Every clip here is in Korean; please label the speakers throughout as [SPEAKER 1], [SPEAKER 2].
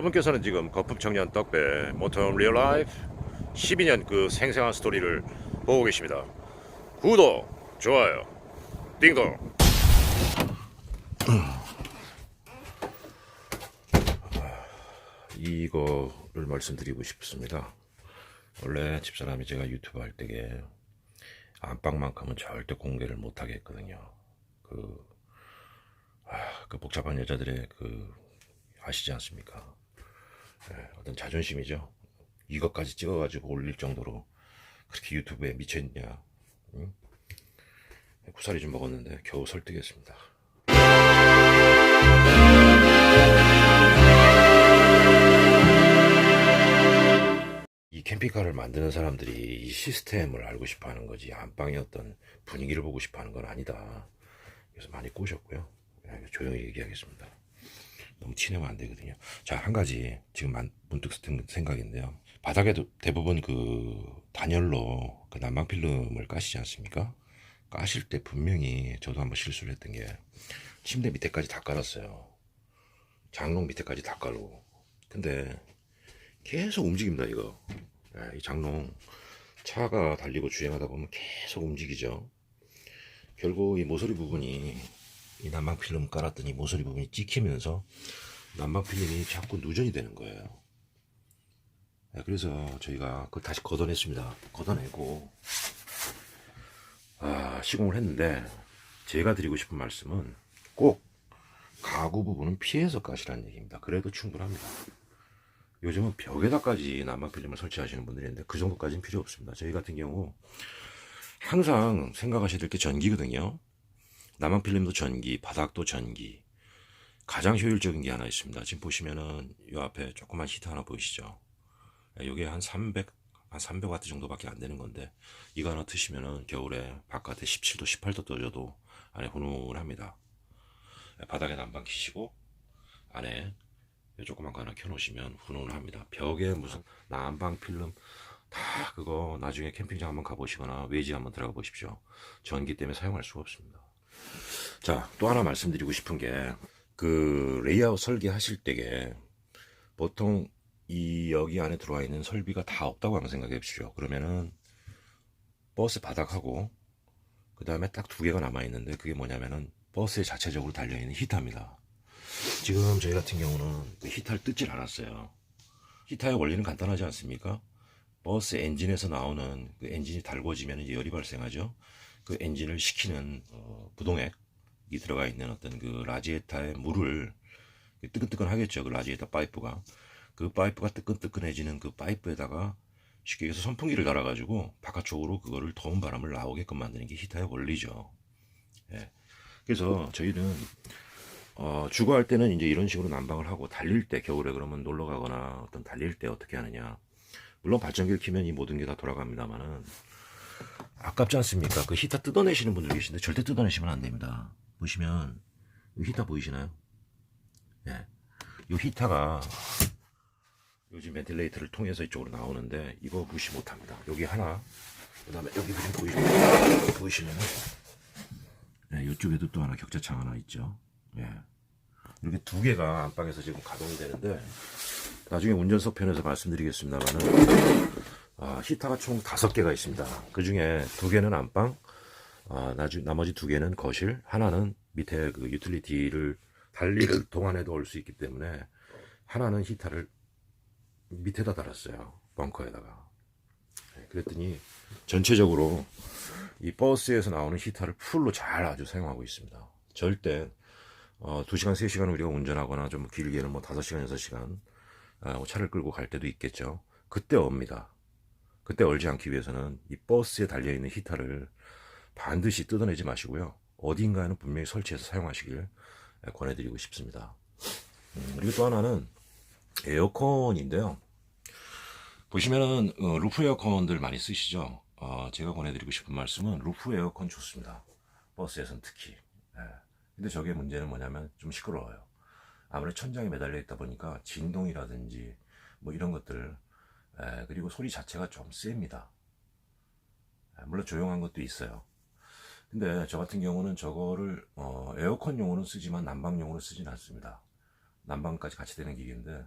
[SPEAKER 1] 여러분께서는 지금 거품 청년 떡배 모터 리얼 라이프 12년 그 생생한 스토리를 보고 계십니다. 구독, 좋아요, 띵동. 이거를 말씀드리고 싶습니다. 원래 집사람이 제가 유튜브 할 때에 안방만큼은 절대 공개를 못 하겠거든요. 그, 아, 그 복잡한 여자들의 그 아시지 않습니까? 예, 어떤 자존심이죠. 이것까지 찍어가지고 올릴 정도로 그렇게 유튜브에 미쳐있냐. 응? 구사리 좀 먹었는데 겨우 설득했습니다. 이 캠핑카를 만드는 사람들이 이 시스템을 알고 싶어 하는 거지 안방의 어떤 분위기를 보고 싶어 하는 건 아니다. 그래서 많이 꼬셨고요. 예, 조용히 얘기하겠습니다. 너무 티내면 안 되거든요. 자, 한 가지 지금 만- 문득 든 생각인데요. 바닥에도 대부분 그 단열로 그 난방 필름을 까시지 않습니까? 까실 때 분명히 저도 한번 실수를 했던 게 침대 밑에까지 다 깔았어요. 장롱 밑에까지 다 깔고. 근데 계속 움직입니다, 이거. 예, 이 장롱. 차가 달리고 주행하다 보면 계속 움직이죠. 결국 이 모서리 부분이 이 난방 필름 깔았더니 모서리 부분이 찍히면서 난방 필름이 자꾸 누전이 되는 거예요. 네, 그래서 저희가 그걸 다시 걷어냈습니다. 걷어내고 아, 시공을 했는데 제가 드리고 싶은 말씀은 꼭 가구 부분은 피해서 까시라는 얘기입니다. 그래도 충분합니다. 요즘은 벽에다까지 난방 필름을 설치하시는 분들이 있는데 그 정도까지는 필요 없습니다. 저희 같은 경우 항상 생각하셔야 될 게 전기거든요. 난방 필름도 전기, 바닥도 전기. 가장 효율적인 게 하나 있습니다. 지금 보시면은 이 앞에 조그만 히터 하나 보이시죠? 이게 한 300, 한 300와트 정도밖에 안 되는 건데 이거 하나 트시면은 겨울에 바깥에 17도, 18도 떠져도 안에 훈훈합니다. 바닥에 난방 키시고 안에 이 조그만 거 하나 켜놓으시면 훈훈합니다. 벽에 무슨 난방 필름 다 그거 나중에 캠핑장 한번 가보시거나 외지 한번 들어가 보십시오. 전기 때문에 사용할 수가 없습니다. 자, 또 하나 말씀드리고 싶은 게, 그, 레이아웃 설계하실 때에, 보통 이 여기 안에 들어와 있는 설비가 다 없다고 한번 생각해 보십시오. 그러면은, 버스 바닥하고, 그 다음에 딱 두 개가 남아있는데, 그게 뭐냐면은, 버스에 자체적으로 달려있는 히터입니다. 지금 저희 같은 경우는 그 히터를 뜯질 않았어요. 히터의 원리는 간단하지 않습니까? 버스 엔진에서 나오는 그 엔진이 달궈지면 열이 발생하죠. 그 엔진을 식히는 어, 부동액이 들어가 있는 어떤 그 라지에타의 물을 뜨끈뜨끈하겠죠. 그 라지에타 파이프가 그 파이프가 뜨끈뜨끈해지는 그 파이프에다가 쉽게 얘기해서 선풍기를 달아가지고 바깥쪽으로 그거를 더운 바람을 나오게끔 만드는 게 히타의 원리죠. 예. 그래서 저희는 어, 주거할 때는 이제 이런 식으로 난방을 하고 달릴 때 겨울에 그러면 놀러 가거나 어떤 달릴 때 어떻게 하느냐. 물론 발전기를 키면 이 모든 게 다 돌아갑니다만은 아깝지 않습니까? 그 히터 뜯어내시는 분들 계신데 절대 뜯어내시면 안 됩니다. 보시면 이 히터 보이시나요? 예. 이 히터가 요즘 벤틸레이터를 통해서 이쪽으로 나오는데 이거 무시 못합니다. 여기 하나, 그 다음에 여기 그림 보이시면 보이시면은 네, 이쪽에도 또 하나 격자창 하나 있죠. 예. 이렇게 두 개가 안방에서 지금 가동이 되는데 나중에 운전석 편에서 말씀드리겠습니다만은 아, 히터가 총 다섯 개가 있습니다. 그 중에 두 개는 안방, 아, 나주, 나머지 두 개는 거실, 하나는 밑에 그 유틸리티를 달리를 동안에도 올 수 있기 때문에 하나는 히터를 밑에다 달았어요. 벙커에다가. 네, 그랬더니 전체적으로 이 버스에서 나오는 히터를 풀로 잘 아주 사용하고 있습니다. 절대 어, 2시간, 3시간 우리가 운전하거나 좀 길게는 뭐 5시간, 6시간 어, 차를 끌고 갈 때도 있겠죠. 그때 옵니다. 그때 얼지 않기 위해서는 이 버스에 달려있는 히터를 반드시 뜯어내지 마시고요. 어딘가에는 분명히 설치해서 사용하시길 권해드리고 싶습니다. 음, 그리고 또 하나는 에어컨인데요. 보시면은 어, 루프 에어컨들 많이 쓰시죠. 어, 제가 권해드리고 싶은 말씀은 루프 에어컨 좋습니다. 버스에선 특히. 예. 근데 저게 문제는 뭐냐면 좀 시끄러워요. 아무래도 천장에 매달려 있다 보니까 진동이라든지 뭐 이런 것들 예, 그리고 소리 자체가 좀 셉니다. 예, 물론 조용한 것도 있어요. 근데 저 같은 경우는 저거를 어, 에어컨용으로 쓰지만 난방용으로 쓰진 않습니다. 난방까지 같이 되는 기계인데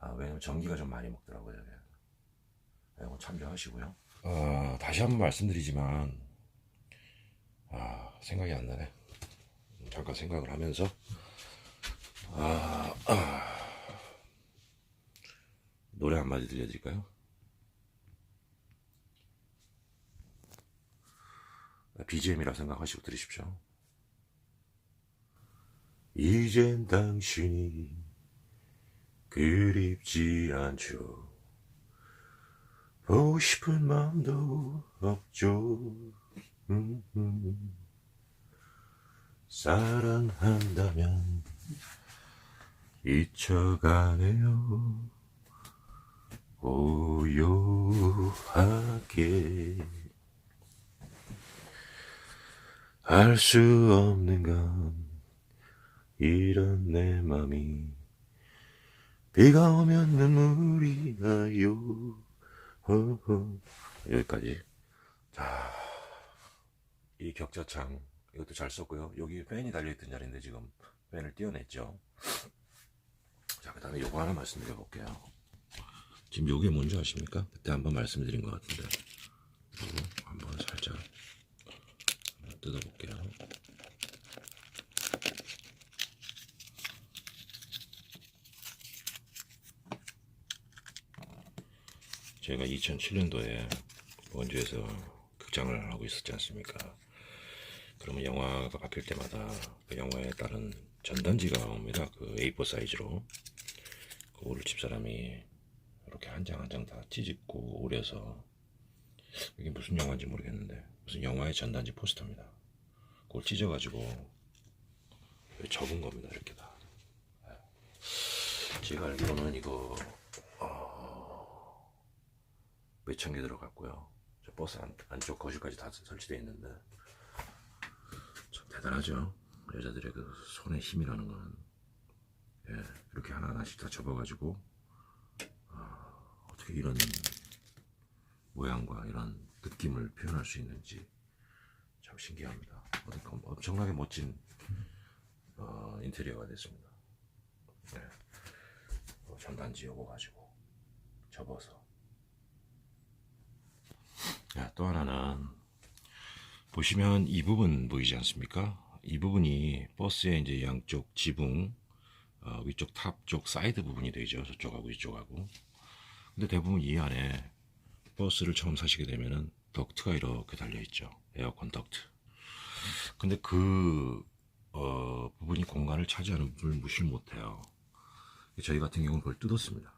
[SPEAKER 1] 아, 왜냐면 전기가 좀 많이 먹더라고요. 이거 참조하시고요. 아, 다시 한번 말씀드리지만 아, 생각이 안 나네. 잠깐 생각을 하면서 아, 아. 노래 한마디 들려드릴까요? BGM이라 생각하시고 들으십시오. 이젠 당신이 그립지 않죠. 보고 싶은 마음도 없죠. 사랑한다면 잊혀가네요. 고요하게 알 수 없는 건 이런 내 맘이 비가 오면 눈물이 나요. 허허. 여기까지. 자, 이 격자창 이것도 잘 썼고요. 여기 팬이 달려있던 자리인데 지금 팬을 띄어냈죠. 자 그 다음에 요거 하나 말씀드려 볼게요 지금 요게 뭔지 아십니까? 그때 한번 말씀드린 것 같은데 한번 살짝 뜯어볼게요 제가 2007년도에 원주에서 극장을 하고 있었지 않습니까? 그러면 영화가 바뀔 때마다 그 영화에 따른 전단지가 옵니다. 그 A4 사이즈로. 그거를 집사람이 이렇게 한 장 한 장다 찌집고 오려서 이게 무슨 영화인지 모르겠는데 무슨 영화의 전단지 포스터입니다. 그걸 찢어가지고 접은 겁니다. 이렇게 다. 제가 알기로는 이거 몇천 개 들어갔고요. 저 버스 안, 안쪽 거실까지 다 설치되어 있는데 참 대단하죠. 여자들의 그 손의 힘이라는 거는 예, 이렇게 하나 하나씩 다 접어가지고 아, 어떻게 이런 모양과 이런 느낌을 표현할 수 있는지 참 신기합니다. 엄청나게 멋진 어, 인테리어가 됐습니다. 예. 어, 전단지 요거 가지고 접어서 자, 또 하나는 보시면 이 부분 보이지 않습니까? 이 부분이 버스의 이제 양쪽 지붕 어, 위쪽 탑 쪽 사이드 부분이 되죠. 저쪽하고 이쪽하고. 근데 대부분 이 안에 버스를 처음 사시게 되면은 덕트가 이렇게 달려 있죠. 에어컨 덕트. 근데 그 어, 부분이 공간을 차지하는 부분을 무시를 못해요. 저희 같은 경우는 그걸 뜯었습니다.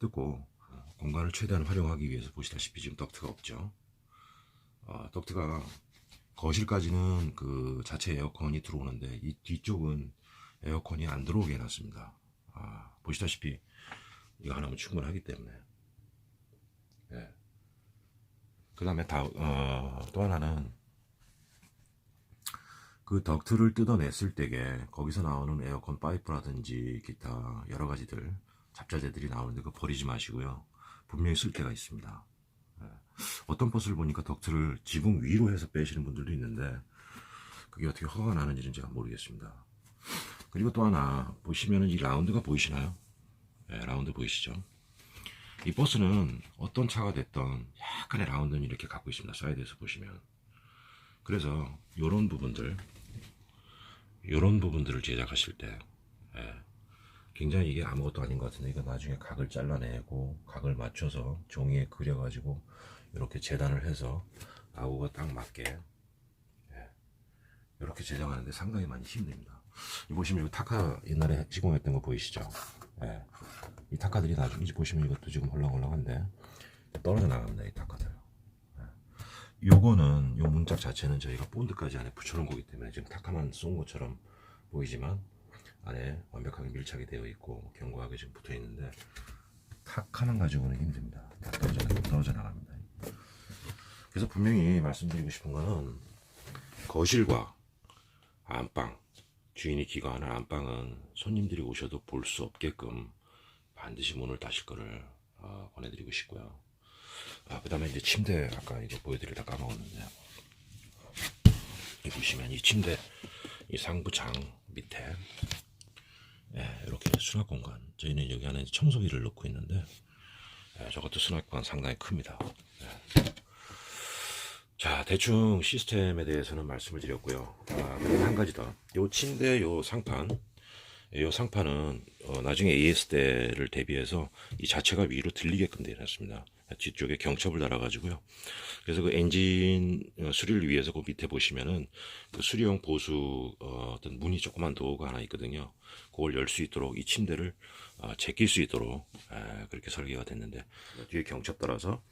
[SPEAKER 1] 뜯고 공간을 최대한 활용하기 위해서 보시다시피 지금 덕트가 없죠. 어, 덕트가 거실까지는 그 자체 에어컨이 들어오는데 이 뒤쪽은 에어컨이 안 들어오게 해놨습니다. 아, 보시다시피 이거 하나면 충분하기 때문에. 예. 그 다음에 다, 어, 또 하나는 그 덕트를 뜯어냈을 때게 거기서 나오는 에어컨 파이프라든지 기타 여러 가지들 잡자재들이 나오는데 그거 버리지 마시고요. 분명히 쓸 때가 있습니다. 예. 어떤 버스를 보니까 덕트를 지붕 위로 해서 빼시는 분들도 있는데 그게 어떻게 허가가 나는지는 제가 모르겠습니다. 그리고 또 하나 보시면은 이 라운드가 보이시나요? 네, 라운드 보이시죠? 이 버스는 어떤 차가 됐던 약간의 라운드는 이렇게 갖고 있습니다. 사이드에서 보시면. 그래서 이런 부분들, 이런 부분들을 제작하실 때 예, 굉장히 이게 아무것도 아닌 것 같은데 이거 나중에 각을 잘라내고 각을 맞춰서 종이에 그려가지고 이렇게 재단을 해서 아우가 딱 맞게 예, 이렇게 제작하는데 상당히 많이 힘듭니다. 이 보시면 이 타카 옛날에 시공했던 거 보이시죠? 예, 이 타카들이 나중에 보시면 이것도 지금 헐렁헐렁한데 떨어져 나갑니다. 이 타카들. 예. 요거는 요 문짝 자체는 저희가 본드까지 안에 붙여놓은 거기 때문에 지금 타카만 쏜 것처럼 보이지만 안에 완벽하게 밀착이 되어 있고 견고하게 지금 붙어 있는데 탁 하나 가지고는 힘듭니다. 다 떨어져, 떨어져 나갑니다. 그래서 분명히 말씀드리고 싶은 거는 거실과 안방 주인이 기거하는 안방은 손님들이 오셔도 볼 수 없게끔 반드시 문을 닫을 거를 어, 권해드리고 싶고요. 아, 그 다음에 이제 침대 아까 이거 보여드리다 까먹었는데 이 보시면 이 침대 이 상부장 밑에 예, 이렇게 수납 공간. 저희는 여기 안에 청소기를 넣고 있는데 예, 저것도 수납 공간 상당히 큽니다. 예. 자, 대충 시스템에 대해서는 말씀을 드렸고요. 아, 그리고 한 가지 더. 요 침대 요 상판. 이 상판은 어, 나중에 AS 때를 대비해서 이 자체가 위로 들리게끔 되어 놨습니다. 뒤쪽에 경첩을 달아가지고요. 그래서 그 엔진 어, 수리를 위해서 그 밑에 보시면은 그 수리용 보수 어, 떤 문이 조그만 도어가 하나 있거든요. 그걸 열 수 있도록 이 침대를 어, 제낄 수 있도록 에, 그렇게 설계가 됐는데 뒤에 경첩 달아서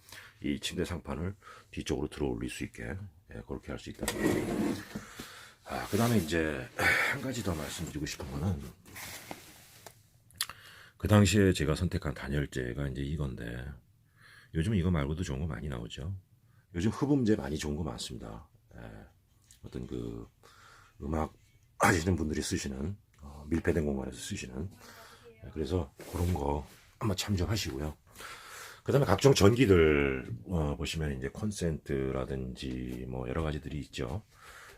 [SPEAKER 1] 이 침대 상판을 뒤쪽으로 들어 올릴 수 있게 예, 그렇게 할 수 있다. 아, 그 다음에 이제 한 가지 더 말씀드리고 싶은 거는 그 당시에 제가 선택한 단열재가 이제 이건데 요즘 이거 말고도 좋은 거 많이 나오죠. 요즘 흡음재 많이 좋은 거 많습니다. 예, 어떤 그 음악 하시는 분들이 쓰시는 어, 밀폐된 공간에서 쓰시는 예, 그래서 그런 거 한번 참조하시고요. 그 다음에 각종 전기들 어, 보시면 이제 콘센트라든지 뭐 여러 가지들이 있죠.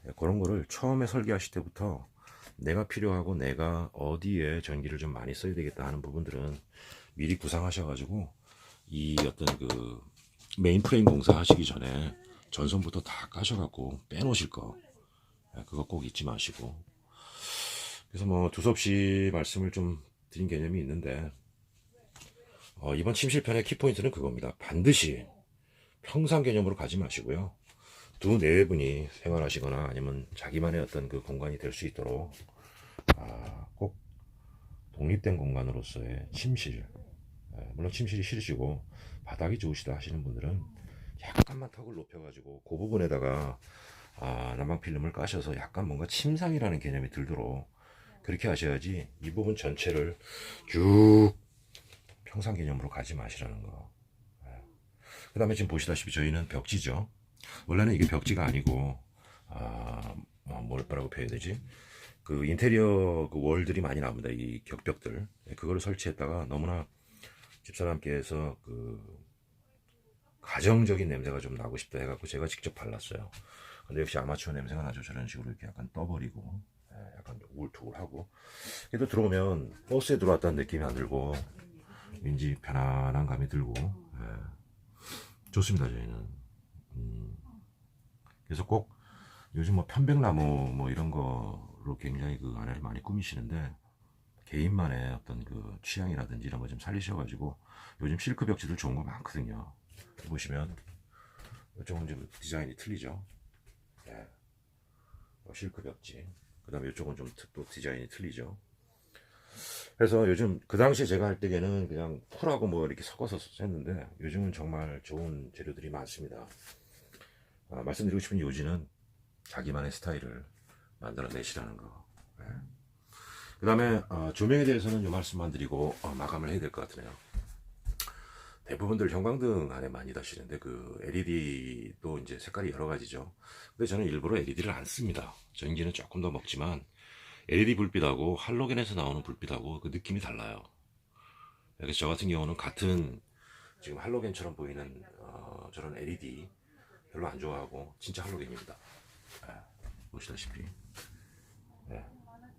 [SPEAKER 1] 예, 그런 거를 처음에 설계하실 때부터 내가 필요하고 내가 어디에 전기를 좀 많이 써야 되겠다 하는 부분들은 미리 구상하셔가지고 이 어떤 그 메인 프레임 공사 하시기 전에 전선부터 다 까셔갖고 빼놓으실 거 예, 그거 꼭 잊지 마시고 그래서 뭐 두서없이 말씀을 좀 드린 개념이 있는데 어, 이번 침실편의 키포인트는 그겁니다. 반드시 평상 개념으로 가지 마시고요. 두네 분이 생활하시거나 아니면 자기만의 어떤 그 공간이 될 수 있도록 아, 꼭 독립된 공간으로서의 침실 예, 물론 침실이 싫으시고 바닥이 좋으시다 하시는 분들은 약간만 턱을 높여가지고 그 부분에다가 아, 난방 필름을 까셔서 약간 뭔가 침상이라는 개념이 들도록 그렇게 하셔야지 이 부분 전체를 쭉 평상 개념으로 가지 마시라는 거. 그 다음에 지금 보시다시피 저희는 벽지죠. 원래는 이게 벽지가 아니고, 아, 어, 뭐라고 표현해야 되지? 그 인테리어 그 월들이 많이 나옵니다. 이 격벽들. 네, 그거를 설치했다가 너무나 집사람께서 그 가정적인 냄새가 좀 나고 싶다 해갖고 제가 직접 발랐어요. 근데 역시 아마추어 냄새가 나죠. 저런 식으로 이렇게 약간 떠버리고, 예, 약간 울퉁울하고. 그래도 들어오면 버스에 들어왔다는 느낌이 안 들고, 왠지 편안한 감이 들고, 예, 좋습니다, 저희는. 음, 그래서 꼭 요즘 뭐 편백나무 뭐 이런 거로 굉장히 그 안에를 많이 꾸미시는데, 개인만의 어떤 그 취향이라든지 이런 거 좀 살리셔가지고, 요즘 실크 벽지들 좋은 거 많거든요. 보시면, 이쪽은 좀 디자인이 틀리죠. 예. 어, 실크 벽지. 그 다음에 이쪽은 좀 또 디자인이 틀리죠. 그래서 요즘 그 당시에 제가 할 때에는 그냥 쿨하고 뭐 이렇게 섞어서 했는데 요즘은 정말 좋은 재료들이 많습니다. 아, 말씀드리고 싶은 요지는 자기만의 스타일을 만들어 내시라는 거. 그 다음에 어, 조명에 대해서는 이 말씀만 드리고 어, 마감을 해야 될 것 같으네요. 대부분들 형광등 안에 많이 다시는데 그 LED도 이제 색깔이 여러 가지죠. 근데 저는 일부러 LED를 안 씁니다. 전기는 조금 더 먹지만 LED 불빛하고 할로겐에서 나오는 불빛하고 그 느낌이 달라요. 그래서 저 같은 경우는 같은 지금 할로겐처럼 보이는 어, 저런 LED 별로 안 좋아하고 진짜 할로겐입니다. 예, 보시다시피 예,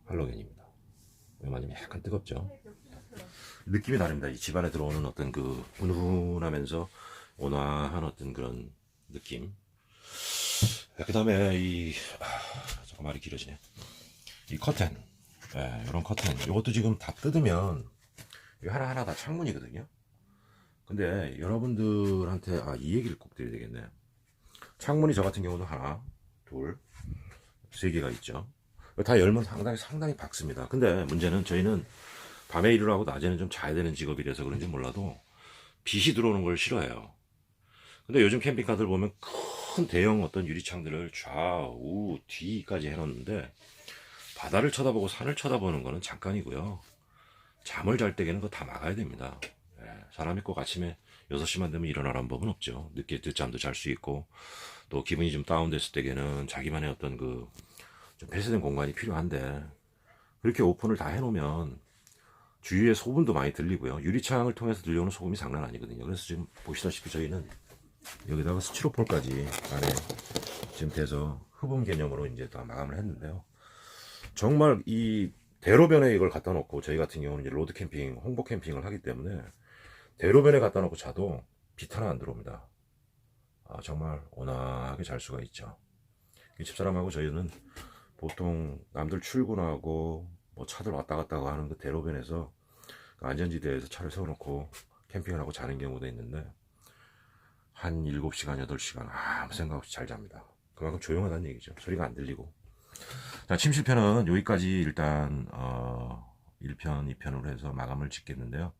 [SPEAKER 1] 할로겐입니다. 왜냐면 약간 뜨겁죠. 느낌이 다릅니다. 이 집안에 들어오는 어떤 그 훈훈하면서 온화한 어떤 그런 느낌. 그 다음에 이, 아, 잠깐 말이 길어지네. 이 커튼. 예, 이런 커튼. 이것도 지금 다 뜯으면, 이 하나하나 다 창문이거든요. 근데 여러분들한테, 아, 이 얘기를 꼭 드려야 되겠네. 창문이 저 같은 경우도 하나, 둘, 세 개가 있죠. 다 열면 상당히, 상당히 밝습니다. 근데 문제는 저희는 밤에 일을 하고 낮에는 좀 자야 되는 직업이라서 그런지 몰라도 빛이 들어오는 걸 싫어해요. 근데 요즘 캠핑카들 보면 큰 대형 어떤 유리창들을 좌우 뒤까지 해놓는데 바다를 쳐다보고 산을 쳐다보는 거는 잠깐이고요. 잠을 잘 때에는 그거 다 막아야 됩니다. 예, 사람이 꼭 아침에 6시만 되면 일어나라는 법은 없죠. 늦게 늦잠도 잘 수 있고 또 기분이 좀 다운됐을 때에는 자기만의 어떤 그 좀 폐쇄된 공간이 필요한데 그렇게 오픈을 다 해놓으면 주위에 소음도 많이 들리고요. 유리창을 통해서 들려오는 소음이 장난 아니거든요. 그래서 지금 보시다시피 저희는 여기다가 스티로폴까지 안에 지금 돼서 흡음 개념으로 이제 다 마감을 했는데요. 정말 이 대로변에 이걸 갖다 놓고 저희 같은 경우는 이제 로드 캠핑, 홍보 캠핑을 하기 때문에 대로변에 갖다 놓고 자도 빛 하나 안 들어옵니다. 아, 정말 온화하게 잘 수가 있죠. 이 집사람하고 저희는 보통 남들 출근하고 뭐 차들 왔다 갔다 하는 그 대로변에서 그 안전지대에서 차를 세워놓고 캠핑을 하고 자는 경우도 있는데 한 7시간, 8시간 아무 생각 없이 잘 잡니다. 그만큼 조용하다는 얘기죠. 소리가 안 들리고. 자, 침실편은 여기까지 일단 어, 1편, 2편으로 해서 마감을 짓겠는데요.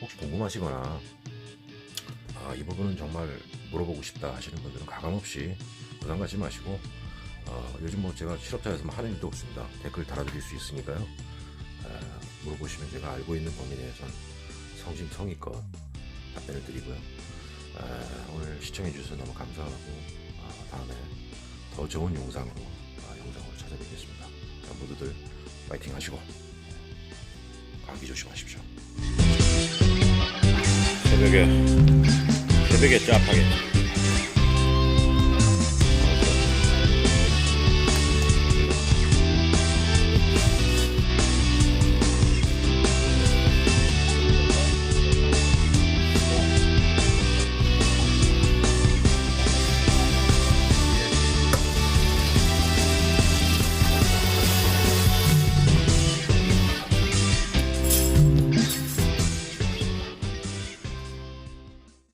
[SPEAKER 1] 혹시 궁금하시거나 아, 이 부분은 정말 물어보고 싶다 하시는 분들은 가감없이 부담 갖지 마시고 어, 요즘 뭐 제가 실업자에서 뭐 하는 일도 없습니다. 댓글 달아드릴 수 있으니까요. 아, 물어보시면 제가 알고 있는 범위 내에선 성심성의껏 답변을 드리고요. 아, 오늘 시청해주셔서 너무 감사하고 아, 다음에 더 좋은 영상으로 아, 영상으로 찾아뵙겠습니다. 자, 모두들 파이팅 하시고 감기 조심하십시오. 새벽에 새벽에 짭하게